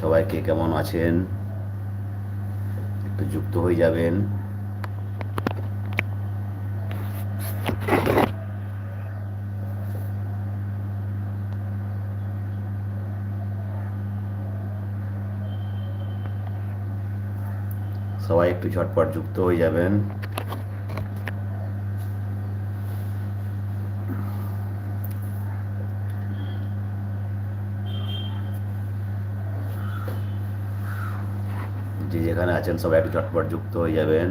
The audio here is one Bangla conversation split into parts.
সবাই কে কেমন আছেন? একটু যুক্ত হয়ে যাবেন। সবাই একটু ঝটপট যুক্ত হয়ে যাবেন যে যেখানে আছেন? সবাই একটু ঝটপট যুক্ত হয়ে যাবেন।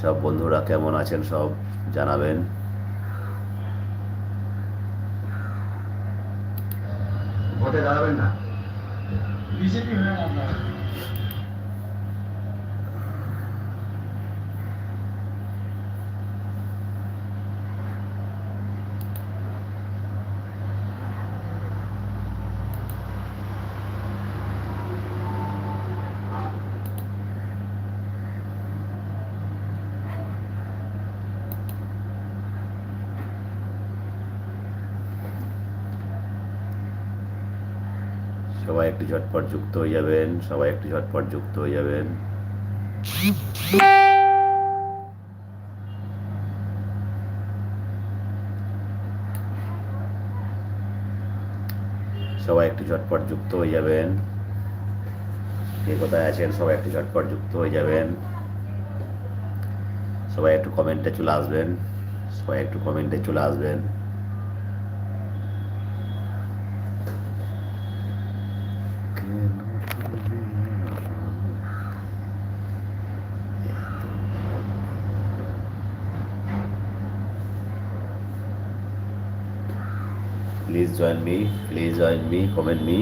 সব বন্ধুরা কেমন আছেন? সব জানাবেন। না আমরা সবাই একটু ঝটপট যুক্ত হয়ে যাবেন, সবাই একটু ঝটপট যুক্ত হয়ে যাবেন। সবাই একটু ঝটপট যুক্ত হয়ে যাবেন। কে কোথায় আছেন? সবাই একটু ঝটপট যুক্ত হয়ে যাবেন। সবাই একটু কমেন্টে চলে আসবেন। সবাই একটু কমেন্টে চলে আসবেন। Please join me please join me comment me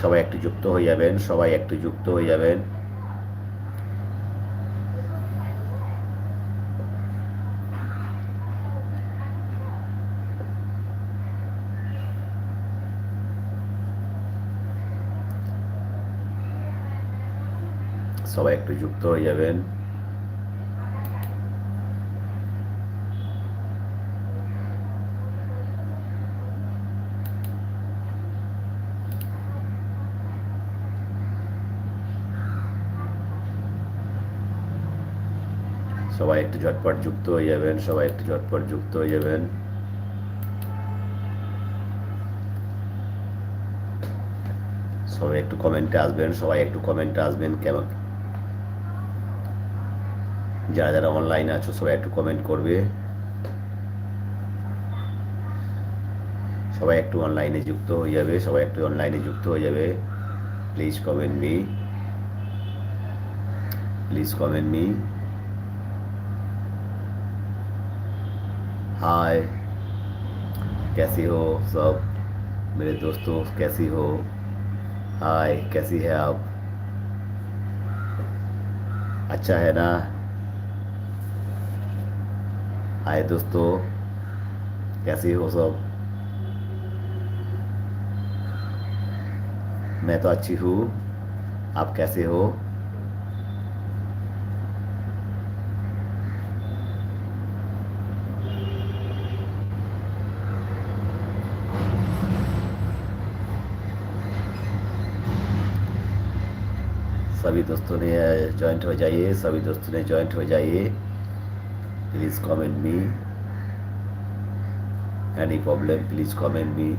সবাই একটু যুক্ত হয়ে যাবেন, সবাই একটু যুক্ত হয়ে যাবেন। সবাই একটু যুক্ত হয়ে যাবেন। সবাই একটু ঝটপট যুক্ত হয়ে যাবেন, সবাই একটু ঝটপট যুক্ত হয়ে যাবেন। সবাই একটু কমেন্টে আসবেন, সবাই একটু কমেন্টে আসবেন কেমন? যারা যারা অনলাইন আছো, সবাই একটু কমেন্ট করবে। সবাই একটু অনলাইনে যুক্ত হয়ে যাবে, সবাই একটু অনলাইনে যুক্ত হয়ে যাবে। Please comment me please comment me hi, कैसी हो सब? मेरे दोस्तों, कैसी हो? हाय, कैसी है आप? अच्छा है ना? हाय दोस्तों, कैसी हो सब? मैं तो अच्छी हूँ। आप कैसे हो? सभी दोस्तों ने ज्वाइंट हो जाइए, सभी दोस्तों ने ज्वाइंट हो जाइए। Please comment me any problem please comment me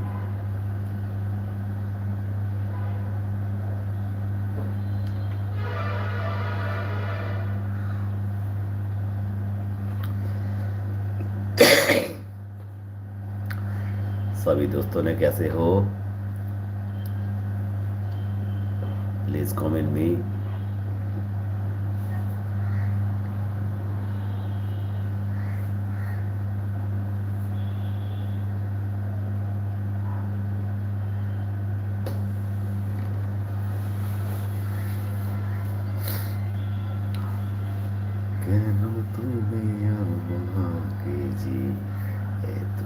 सभी दोस्तों ने कैसे हो? प्लीज़ कमेंट मी কেন তুমি আমাকে যে এত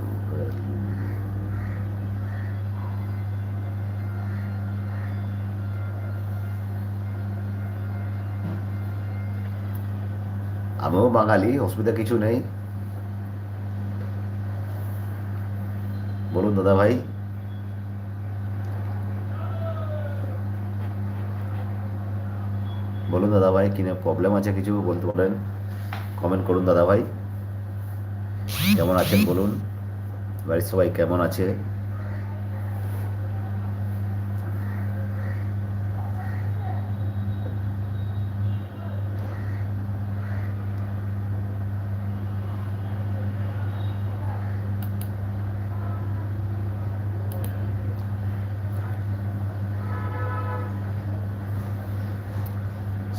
আমিও বাঙালি অসুবিধা কিছু নেই। বলুন দাদা ভাই বলুন দাদা ভাই কিনে প্রবলেম আছে কিছু বলতে পারেন? কমেন্ট করুন দাদা ভাই কেমন আছেন বলুন? বাড়ির সবাই কেমন আছে?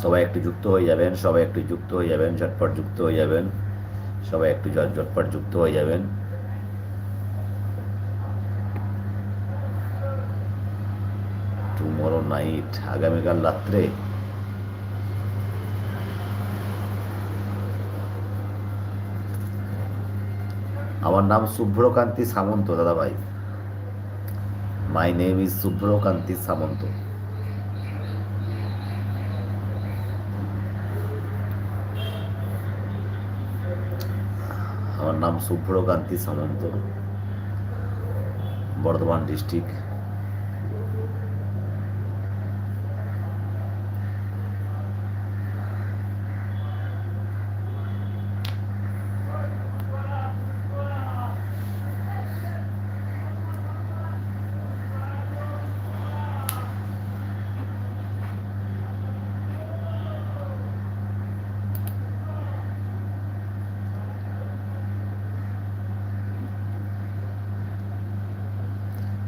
সবাই একটু যুক্ত হয়ে যাবেন, সবাই একটু যুক্ত হয়ে যাবেন, ঝটপট যুক্ত হয়ে যাবেন। সবাই একটু ঝট- ঝটপট যুক্ত হয়ে যাবেন। টুমরো নাইট আগামীকাল রাত্রে। আমার নাম শুভ্রকান্তি সামন্ত দাদা ভাই my name is Shubhrakanti Samanta আমার নাম শুভ্রকান্তি সামন্ত বর্ধমান ডিস্ট্রিক্ট।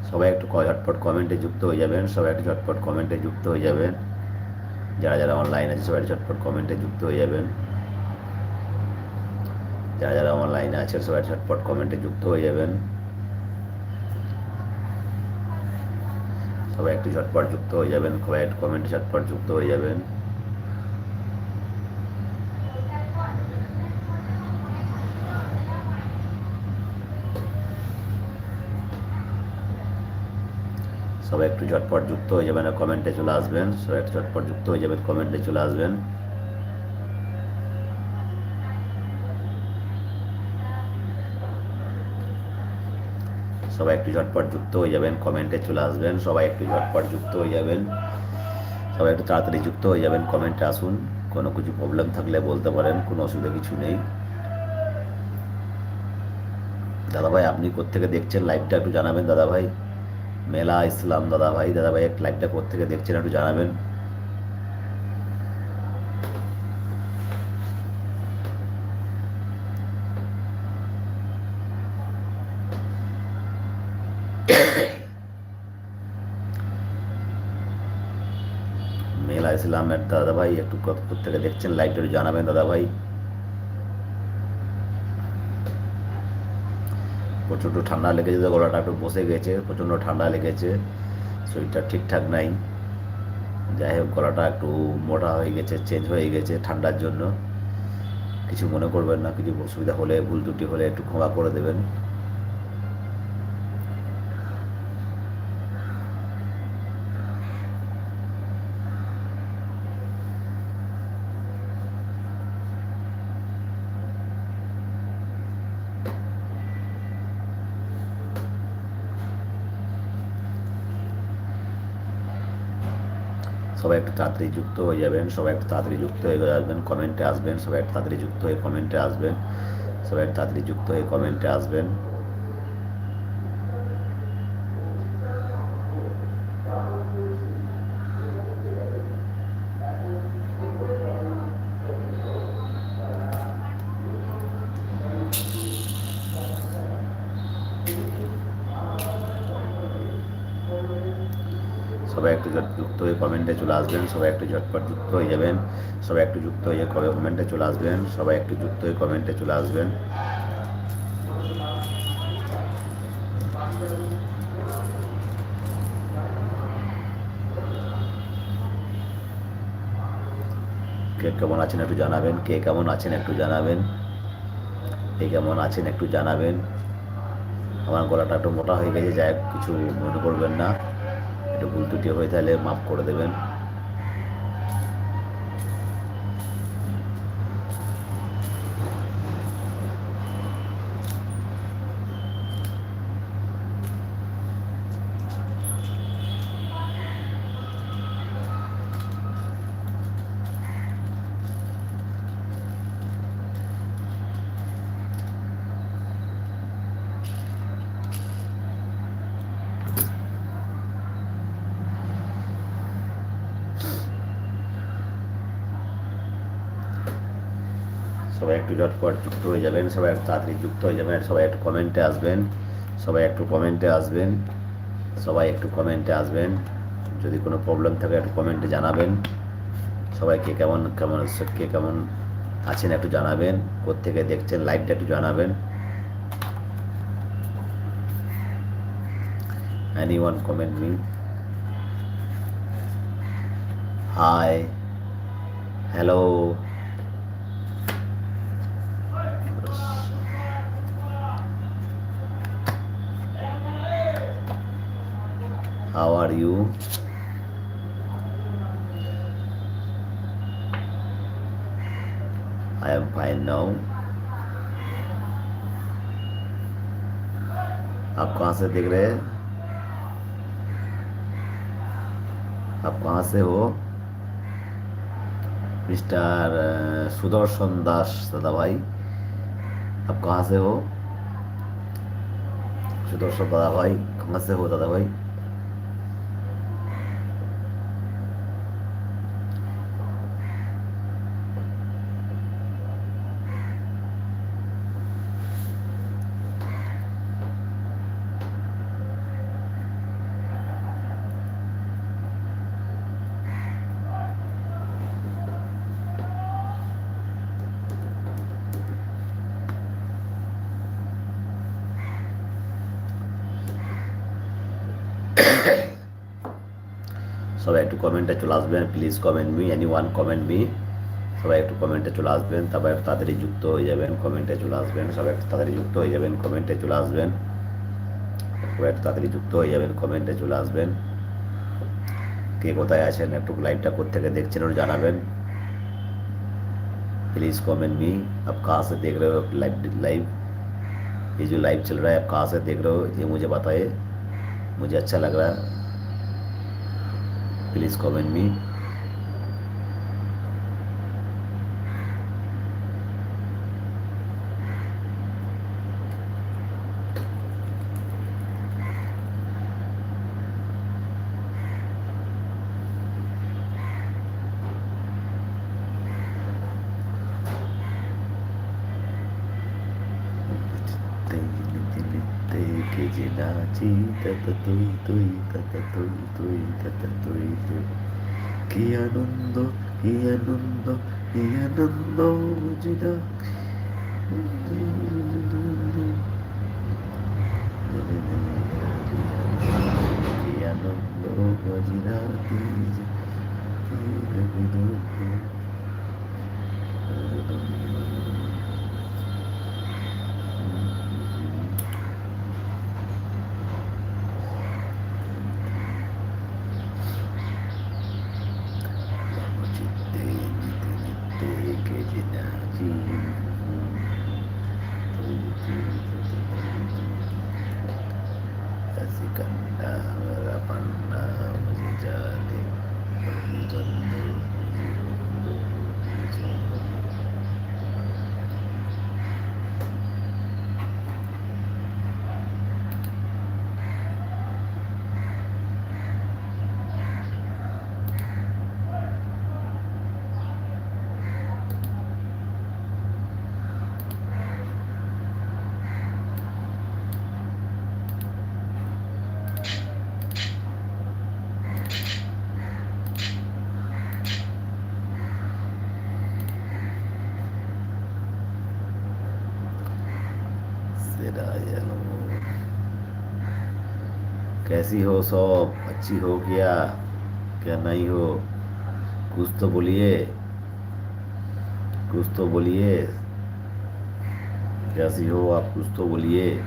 সবাই একটু ঝটপট কমেন্টে যুক্ত হয়ে যাবেন, সবাই একটু ঝটপট কমেন্টে যুক্ত হয়ে যাবেন। যারা যারা অনলাইন আছে, সবাই ঝটপট কমেন্টে যুক্ত হয়ে যাবেন। যারা যারা অনলাইনে আছে, সবাই ঝটপট কমেন্টে যুক্ত হয়ে যাবেন। সবাই একটু ঝটপট যুক্ত হয়ে যাবেন, সবাই একটু কমেন্টে ঝটপট যুক্ত হয়ে যাবেন। সবাই একটু ঝটপট যুক্ত হয়ে যাবেন আর কমেন্টে চলে আসবেন। সবাই একটু ঝটপট যুক্ত হয়ে যাবেন, কমেন্টে চলে আসবেন। সবাই একটু ঝটপট যুক্ত হয়ে যাবেন, কমেন্টে চলে আসবেন। সবাই একটু ঝটপট যুক্ত হয়ে যাবেন। সবাই একটু তাড়াতাড়ি যুক্ত হয়ে যাবেন, কমেন্টে আসুন। কোনো কিছু প্রবলেম থাকলে বলতে পারেন, কোনো অসুবিধা কিছু নেই। দাদা ভাই আপনি কোত্থেকে দেখছেন? লাইভটা একটু জানাবেন দাদা ভাই মেলা, ইসলাম দাদা ভাই দাদা ভাই লাইভটা কোত্থেকে দেখছেন একটু জানাবেন। মেলা ইসলামের দাদা ভাই, একটু কত থেকে দেখছেন লাইভটা একটু জানাবেন, দাদা ভাই। প্রচণ্ড ঠান্ডা লেগেছে, গলাটা একটু বসে গেছে, প্রচণ্ড ঠান্ডা লেগেছে, শরীরটা ঠিকঠাক নাই। যাই হোক, গলাটা একটু মোটা হয়ে গেছে চেঞ্জ হয়ে গেছে ঠান্ডার জন্য। কিছু মনে করবেন না, কিছু অসুবিধা হলে, ভুল ত্রুটি হলে একটু ক্ষমা করে দেবেন। সবাই একটু তাড়াতাড়ি যুক্ত হয়ে যাবেন, সবাই একটু তাড়াতাড়ি যুক্ত হয়ে আসবেন কমেন্টে আসবেন, সবাই একটু তাড়াতাড়ি যুক্ত হয়ে কমেন্টে আসবেন, সবাই একটু তাড়াতাড়ি যুক্ত হয়ে কমেন্টে আসবেন। সবাই একটু যুক্ত হয়ে কমেন্টে চলে আসবেন, সবাই একটু ঝটপট যুক্ত হয়ে যাবেন, সবাই একটু যুক্ত হয়ে কবে কমেন্টে চলে আসবেন, সবাই একটু যুক্ত হয়ে কমেন্টে চলে আসবেন। কে কেমন আছেন একটু জানাবেন, কে কেমন আছেন একটু জানাবেন, কে কেমন আছেন একটু জানাবেন। আমার গলাটা একটু মোটা হয়ে গেছে, যাই কিছু মনে করবেন না। হয় হয়ে তাহলে মাফ করে দেবেন। সবাই একটু ঝটপট যুক্ত হয়ে যাবেন, সবাই একটু তাড়াতাড়ি যুক্ত হয়ে যাবেন সবাই একটু কমেন্টে আসবেন, সবাই একটু কমেন্টে আসবেন, সবাই একটু কমেন্টে আসবেন, যদি কোনো প্রবলেম থাকে একটু কমেন্টে জানাবেন সবাই কে কেমন কেমন কে কেমন আছেন একটু জানাবেন, কোত্থেকে দেখছেন লাইভটা একটু জানাবেন। Anyone comment me? Hi hello. how are you i am fine now आप कहाँ से देख रहे हैं आप कहाँ से हो मिस्टर अ, सुदर्शन दास दादा भाई आप कहाँ से हो सुदर्शन दादा भाई कहाँ से हो दादा भाई সবাই একটু কমেন্টে চলে আসবেন please comment me anyone comment me সবাই একটু কমেন্টে চলে আসবেন তারপর একটু তাড়াতাড়ি যুক্ত হয়ে যাবেন কমেন্টে চলে আসবেন সবাই একটু তাড়াতাড়ি যুক্ত হয়ে যাবেন কমেন্টে চলে আসবেন সবাই একটু তাড়াতাড়ি যুক্ত হয়ে যাবেন কমেন্টে চলে আসবেন কে কোথায় আছেন একটু লাইভটা কোথেকে দেখছেন ওটা জানাবেন प्लीज़ कमेंट मी आप कहाँ से देख रहे हो लाइव लाइव ये जो लाइव चल रहा है आप कहाँ से देख रहे हो ये मुझे बताइए मुझे अच्छा लग रहा है please call on me. তুই তুই তত তুই তুই তত তুই কি আনন্দ কি আনন্দ কি আনন্দ বুঝিনা কি আনন্দ বুঝিনা তুই যে চিত্তে নিতে নিতে কে যে নাচি كلا ولقناه بجانب الجنة जाने कैसी हो सब? अच्छी हो क्या? क्या नहीं हो? कुछ तो बोलिए। कुछ तो बोलिए। कैसी हो आप? कुछ तो बोलिए।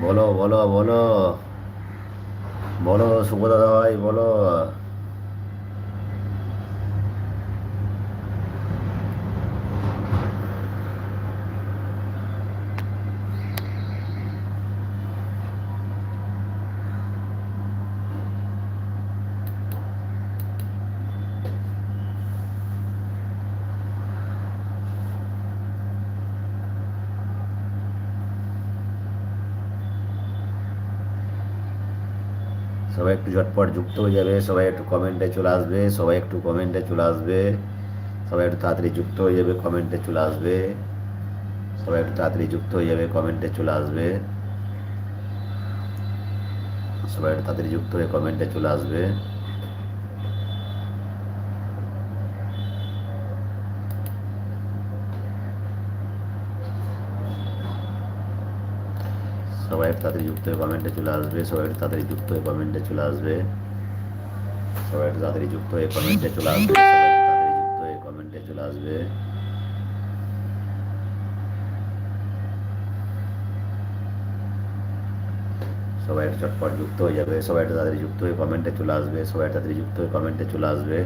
বলো বলো বলো। বলো শুভ দাদা ভাই বলো। একটু ঝটপট যুক্ত হয়ে যাবে, সবাই একটু কমেন্টে চলে আসবে, সবাই একটু কমেন্টে চলে আসবে, সবাই একটু তাড়াতাড়ি যুক্ত হয়ে যাবে কমেন্টে চলে আসবে, সবাই একটু তাড়াতাড়ি যুক্ত হয়ে যাবে কমেন্টে চলে আসবে, সবাই একটু তাড়াতাড়ি যুক্ত হয়ে কমেন্টে চলে আসবে। সবাই একটু তাড়াতাড়ি যুক্ত হয়ে কমেন্টে চলে আসবে সবাই একটু তাড়াতাড়ি যুক্ত হয়ে কমেন্টে চলে আসবে সবাই একটু তাড়াতাড়ি যুক্ত হয়ে কমেন্টে চলে আসবে সবাই একটু তাড়াতাড়ি যুক্ত হয়ে কমেন্টে চলে আসবে সবাই একটু চটপট যুক্ত হয়ে যাবে সবাই একটু তাড়াতাড়ি যুক্ত হয়ে কমেন্টে চলে আসবে সবাই একটু তাড়াতাড়ি যুক্ত হয়ে কমেন্টে চলে আসবে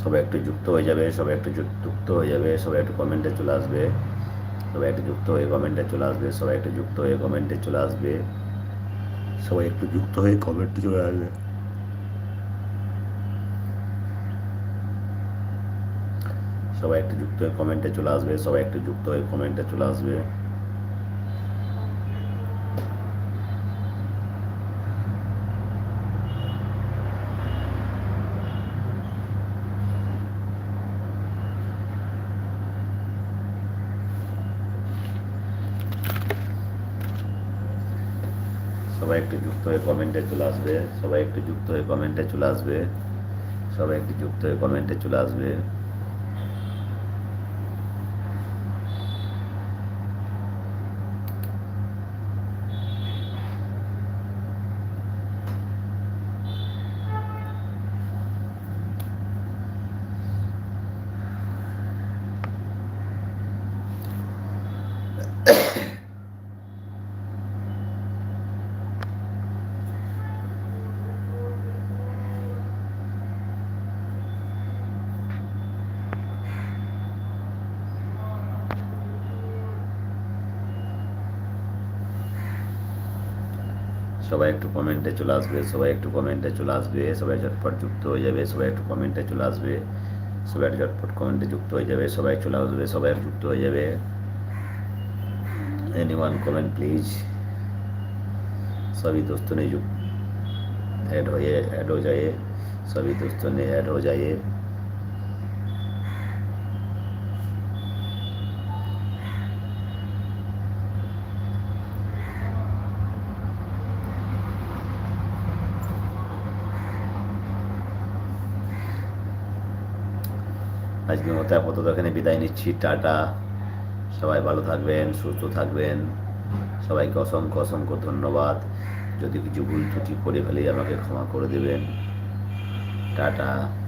সবাই একটু যুক্ত হয়ে যাবে, সবাই একটু যুক- যুক্ত হয়ে যাবে, সবাই একটু কমেন্টে চলে আসবে, সবাই একটু যুক্ত হয়ে কমেন্টে চলে আসবে, সবাই একটু যুক্ত হয়ে কমেন্টে চলে আসবে, সবাই একটু যুক্ত হয়ে কমেন্টে চলে আসবে। সবাই একটু যুক্ত হয়ে কমেন্টে চলে আসবে, সবাই একটু যুক্ত হয়ে কমেন্টে চলে আসবে সবাই একটু যুক্ত হয়ে কমেন্টে চলে আসবে, সবাই একটু যুক্ত হয়ে কমেন্টে চলে আসবে, সবাই একটু যুক্ত হয়ে কমেন্টে চলে আসবে। সবাই একটু কমেন্টে চলে আসবে সবাই একটু কমেন্টে চলে আসবে সবাই ঝটপট যুক্ত হয়ে যাবে সবাই একটু কমেন্টে চলে আসবে সবাই একটু ঝটপট কমেন্টে যুক্ত হয়ে যাবে সবাই চলে আসবে সবাই একটু যুক্ত হয়ে যাবে एनी वन कमेंट प्लीज सभी दोस्तों ने जो ऐड हो ऐड हो जाइए सभी दोस्तों ने ऐड हो जाइए আজকের মতো আপাতত এখানে বিদায় নিচ্ছি। টাটা। সবাই ভালো থাকবেন, সুস্থ থাকবেন। সবাইকে অসংখ্য অসংখ্য ধন্যবাদ। যদি কিছু ভুল ত্রুটি করে ফেলে, আমাকে ক্ষমা করে দেবেন। টাটা।